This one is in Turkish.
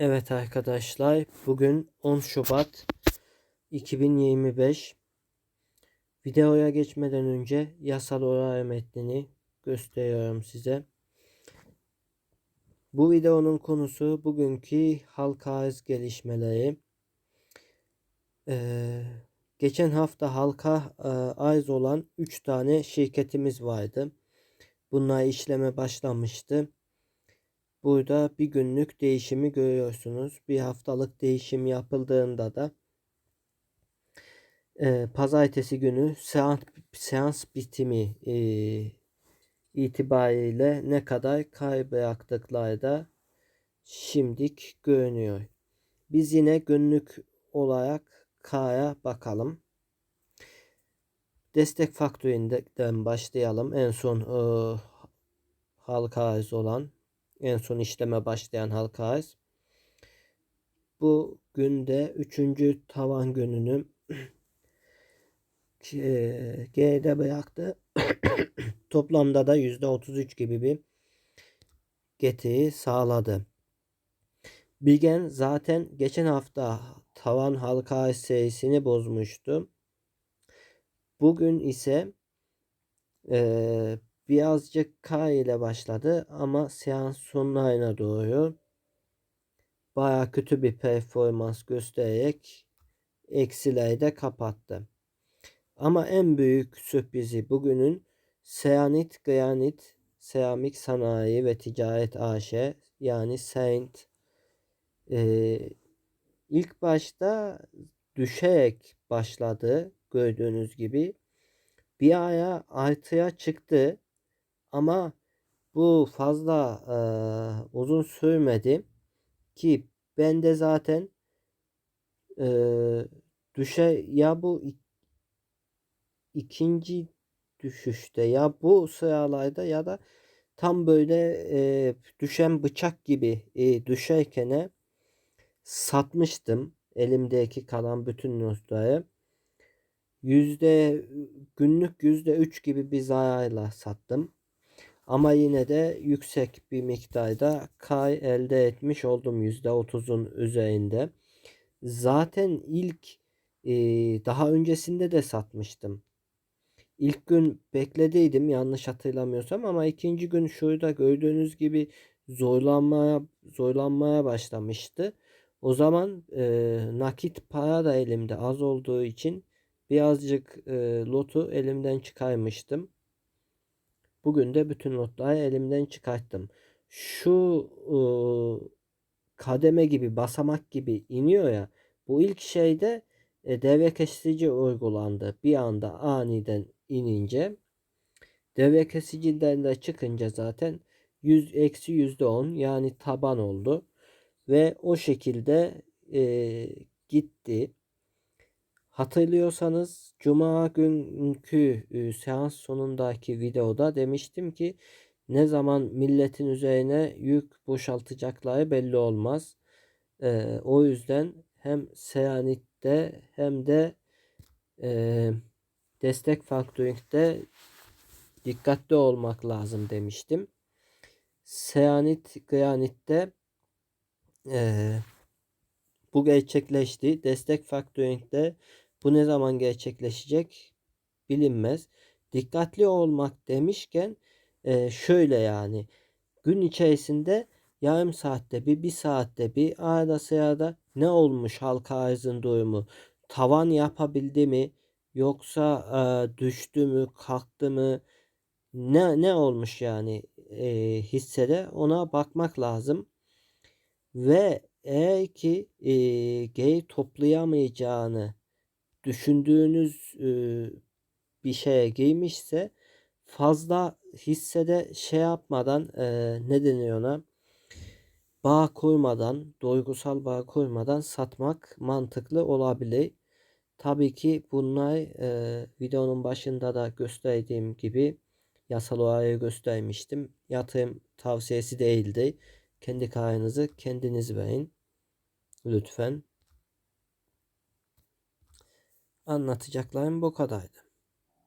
Evet arkadaşlar bugün 10 Şubat 2025 videoya geçmeden önce yasal olay metnini gösteriyorum size. Bu videonun konusu bugünkü halka arz gelişmeleri. Ee, geçen hafta halka e, arz olan 3 tane şirketimiz vardı. Bunlar işleme başlamıştı. Burada bir günlük değişimi görüyorsunuz. Bir haftalık değişim yapıldığında da e, pazartesi günü seans, seans bitimi e, itibariyle ne kadar kay bıraktıkları da şimdik görünüyor. Biz yine günlük olarak K'ya bakalım. Destek faktöründen başlayalım. En son e, halka arz olan en son işleme başlayan halka arz. Bu günde üçüncü tavan gününü G'de bıraktı. Toplamda da %33 gibi bir getiri sağladı. Bilgen zaten geçen hafta tavan halka arz serisini bozmuştu. Bugün ise e, birazcık K ile başladı ama seans sonlarına doğru. Baya kötü bir performans göstererek eksileri de kapattı. Ama en büyük sürprizi bugünün Seanit Granit Seramik Sanayi ve Ticaret AŞ yani Saint e, ilk başta düşerek başladı gördüğünüz gibi. Bir aya artıya çıktı ama bu fazla e, uzun sürmedi ki ben de zaten e, düşe ya bu ikinci düşüşte ya bu sıralarda ya da tam böyle e, düşen bıçak gibi e, düşerken satmıştım elimdeki kalan bütün notları. Yüzde günlük yüzde üç gibi bir zararla sattım. Ama yine de yüksek bir miktarda kay elde etmiş oldum %30'un üzerinde. Zaten ilk e, daha öncesinde de satmıştım. İlk gün beklediydim yanlış hatırlamıyorsam ama ikinci gün şurada gördüğünüz gibi zorlanmaya zorlanmaya başlamıştı. O zaman e, nakit para da elimde az olduğu için birazcık e, lotu elimden çıkarmıştım. Bugün de bütün notları elimden çıkarttım. Şu ıı, kademe gibi basamak gibi iniyor ya. Bu ilk şeyde e, devre kesici uygulandı. Bir anda aniden inince devre kesiciden de çıkınca zaten 100 eksi yüzde on yani taban oldu ve o şekilde e, gitti. Hatırlıyorsanız cuma günkü e, seans sonundaki videoda demiştim ki ne zaman milletin üzerine yük boşaltacakları belli olmaz. E, o yüzden hem Seanit'te hem de e, destek factoring'de dikkatli olmak lazım demiştim. Seanit Granit'te e, bu gerçekleşti. Destek factoring'de bu ne zaman gerçekleşecek bilinmez. Dikkatli olmak demişken e, şöyle yani. Gün içerisinde yarım saatte bir bir saatte bir arada sırada ne olmuş halka arzın durumu? Tavan yapabildi mi? Yoksa e, düştü mü kalktı mı? Ne ne olmuş yani e, hissede? Ona bakmak lazım. Ve eğer ki e, geri toplayamayacağını düşündüğünüz e, bir şeye giymişse fazla hissede şey yapmadan e, ne deniyor ona bağ koymadan duygusal bağ koymadan satmak mantıklı olabilir. Tabii ki bunlar e, videonun başında da gösterdiğim gibi yasal olarak göstermiştim. Yatırım tavsiyesi değildi. Kendi kararınızı kendiniz verin. Lütfen. Anlatacaklarım bu kadardı.